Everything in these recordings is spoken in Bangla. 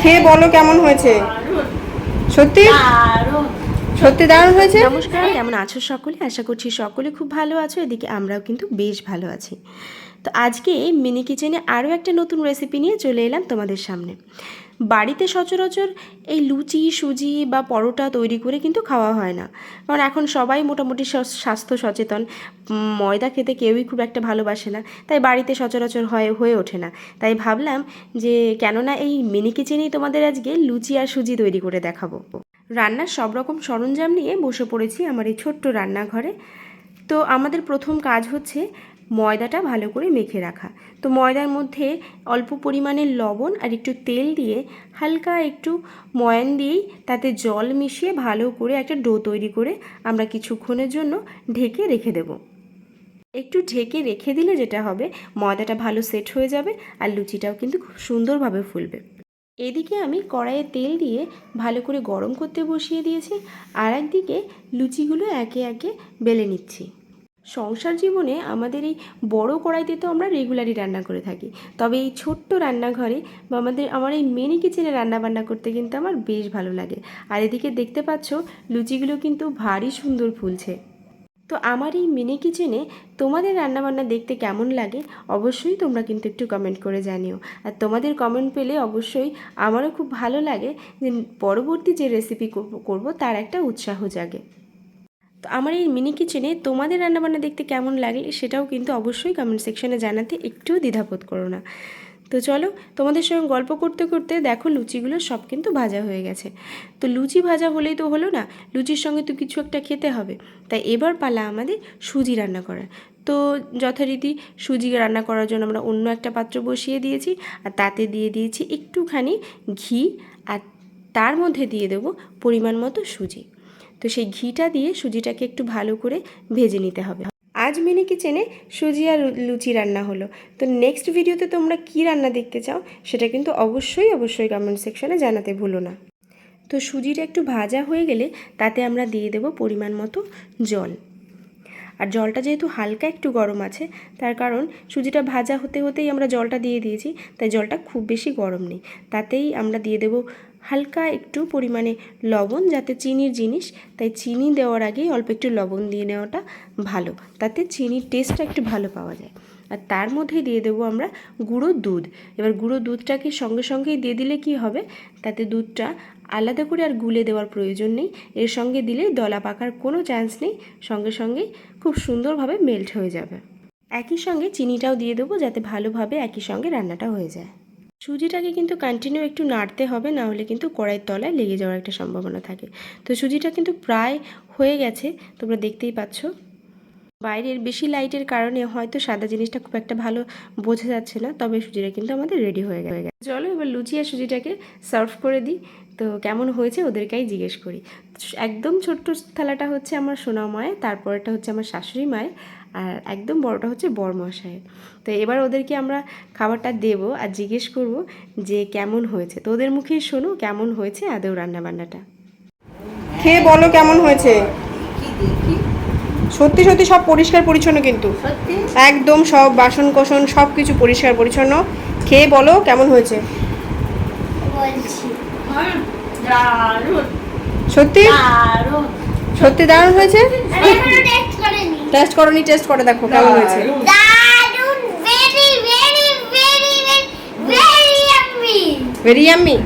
খেয়ে বলো কেমন হয়েছে? সত্যি? সত্যি দারুণ হয়েছে? নমস্কার কেমন আছো সকলে? আশা করছি সকলে খুব ভালো আছো এদিকে আমরাও কিন্তু বেশ ভালো আছি। তো আজকে মিনি কিচেনে আরও একটা নতুন রেসিপি নিয়ে চলে এলাম তোমাদের সামনে। বাড়িতে সচরাচর এই লুচি, সুজি বা পরোটা তৈরি করে কিন্তু খাওয়া হয় না। কারণ এখন সবাই মোটামুটি স্বাস্থ্য সচেতন। ময়দা খেতে কেউই খুব একটা ভালোবাসে না। তাই বাড়িতে সচরাচর হয়, হয়ে ওঠে না। তাই ভাবলাম যে কেননা এই মিনি কিচেনেই তোমাদের আজকে লুচি আর সুজি তৈরি করে দেখাবো। রান্নার সব রকম সরঞ্জাম নিয়ে বসে পড়েছি আমার এই ছোট্ট রান্নাঘরে। তো আমাদের প্রথম কাজ হচ্ছে ময়দাটা ভালো করে মেখে রাখা। তো ময়দার মধ্যে অল্প পরিমাণে লবণ আর একটু তেল দিয়ে হালকা একটু ময়ান দিয়েই তাতে জল মিশিয়ে ভালো করে একটা ডো তৈরি করে আমরা কিছুক্ষণের জন্য ঢেকে রেখে দেবো। একটু ঢেকে রেখে দিলে যেটা হবে, ময়দাটা ভালো সেট হয়ে যাবে আর লুচিটাও কিন্তু খুব সুন্দরভাবে ফুলবে। এদিকে আমি কড়াইয়ে তেল দিয়ে ভালো করে গরম করতে বসিয়ে দিয়েছি। আর একদিকে লুচিগুলো একে একে বেলে নিচ্ছি। সংসার জীবনে আমাদের এই বড় কড়াইতে তো আমরা রেগুলারই রান্না করে থাকি। তবে এই ছোট্ট রান্নাঘরে বা আমাদের, আমার এই মিনি কিচেনে রান্না বান্না করতে কিন্তু আমার বেশ ভালো লাগে। আর এদিকে দেখতে পাচ্ছ, লুচিগুলো কিন্তু ভারী সুন্দর ফুলছে। তো আমার এই মিনি কিচেনে তোমাদের রান্নাবান্না দেখতে কেমন লাগে অবশ্যই তোমরা কিন্তু একটু কমেন্ট করে জানিও। আর তোমাদের কমেন্ট পেলে অবশ্যই আমারও খুব ভালো লাগে যে পরবর্তী যে রেসিপি করব তার একটা উৎসাহ জাগে। তো আমার এই মিনি কিচেনে তোমাদের রান্নাবান্না দেখতে কেমন লাগে সেটাও কিন্তু অবশ্যই কমেন্ট সেকশনে জানাতে একটুও দ্বিধাবোধ করো না। তো চলো তোমাদের সঙ্গে গল্প করতে করতে দেখো লুচিগুলো সব কিন্তু ভাজা হয়ে গেছে। তো লুচি ভাজা হলেই তো হলো না, লুচির সঙ্গে তো কিছু একটা খেতে হবে। তাই এবার পালা আমাদের সুজি রান্না করার। তো যথারীতি সুজি রান্না করার জন্য আমরা অন্য একটা পাত্র বসিয়ে দিয়েছি আর তাতে দিয়ে দিয়েছি একটুখানি ঘি আর তার মধ্যে দিয়ে দেবো পরিমাণ মতো সুজি। তো সেই ঘিটা দিয়ে সুজিটাকে একটু ভালো করে ভেজে নিতে হবে। আজ মিনি কিচেনে সুজি আর লুচি রান্না হলো। তো নেক্সট ভিডিওতে তোমরা কি রান্না দেখতে চাও সেটা কিন্তু অবশ্যই অবশ্যই কমেন্ট সেকশনে জানাতে ভুলো না। তো সুজিটা একটু ভাজা হয়ে গেলে তাতে আমরা দিয়ে দেব পরিমাণ মতো জল। আর জলটা যেহেতু হালকা একটু গরম আছে, তার কারণ সুজিটা ভাজা হতে হতেই আমরা জলটা দিয়ে দিয়েছি, তাই জলটা খুব বেশি গরম নেই। তাতেই আমরা দিয়ে দেব হালকা একটু পরিমাণে লবণ, যাতে চিনির জিনিস। তাই চিনি দেওয়ার আগেই অল্প একটু লবণ দিয়ে নেওয়াটা ভালো। তাতে চিনির টেস্টটা একটু ভালো পাওয়া যায়। আর তার মধ্যে দিয়ে দেবো আমরা গুঁড়ো দুধ। এবার গুঁড়ো দুধটাকে সঙ্গে সঙ্গেই দিয়ে দিলে কি হবে? তাতে দুধটা আলাদা করে আর গুলে দেওয়ার প্রয়োজন নেই। এর সঙ্গে দিলে দলা পাকার কোনো চান্স নেই। সঙ্গে সঙ্গেই খুব সুন্দরভাবে মেল্ট হয়ে যাবে। একই সঙ্গে চিনিটাও দিয়ে দেবো, যাতে ভালোভাবে একই সঙ্গে রান্নাটা হয়ে যায়। সুজিটাকে কিন্তু কন্টিনিউ একটু নাড়তে হবে, না হলে কিন্তু কড়াইয়ের তলায় লেগে যাওয়ার একটা সম্ভাবনা থাকে। তো সুজিটা কিন্তু প্রায় হয়ে গেছে, তোমরা দেখতেই পাচ্ছ। বাইরের বেশি লাইটের কারণে হয়তো সাদা জিনিসটা খুব একটা ভালো বোঝা যাচ্ছে না, তবে সুজিটা কিন্তু আমাদের রেডি হয়ে গেছে। চলো এবার লুচি আর সুজিটাকে সার্ভ করে দিই। তো কেমন হয়েছে ওদেরকেই জিজ্ঞেস করি। একদম ছোট্ট থালাটা হচ্ছে আমার সোনা তারপরটা হচ্ছে আমার শাশুড়ি মায়ের আর একদম বড়টা হচ্ছে বরমশাইয়ের তো এবার ওদেরকে আমরা খাবারটা দেব আর জিজ্ঞেস করব যে কেমন হয়েছে। তো ওদের মুখেই শোনো কেমন হয়েছে আদৌ রান্নাবান্নাটা। খেয়ে বলো কেমন হয়েছে। সত্যি সত্যি সব পরিষ্কার পরিচ্ছন্ন কিন্তু। একদম সব বাসন কোসন সব কিছু পরিষ্কার পরিচ্ছন্ন। খেয়ে বলো কেমন হয়েছে। সত্যি? সত্যি দারুণ হয়েছে? টেস্ট করিনি টেস্ট করে দেখো কেমন হয়েছে। দারুণ very very very very yummy very yummy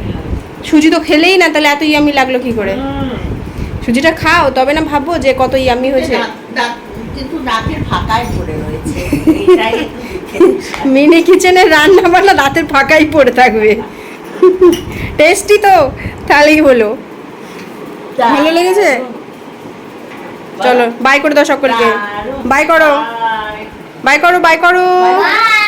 সুজি তো খেলেই না তাহলে এত ইয়াম্মি লাগল কি করে? সুজিটা খাও তবে না ভাববো যে কত ইয়াম্মি হয়েছে। কিন্তু দাঁতের ফাঁকায় পড়ে রয়েছে। মিনি কিচেনের রান্না বান্না দাঁতের ফাঁকাই পড়ে থাকবে। টেস্টি তো তাহলেই হলো। ভালো লেগেছে? চলো বাই করে দাও সকলকে। বাই করো। বাই করো বাই করো। বাই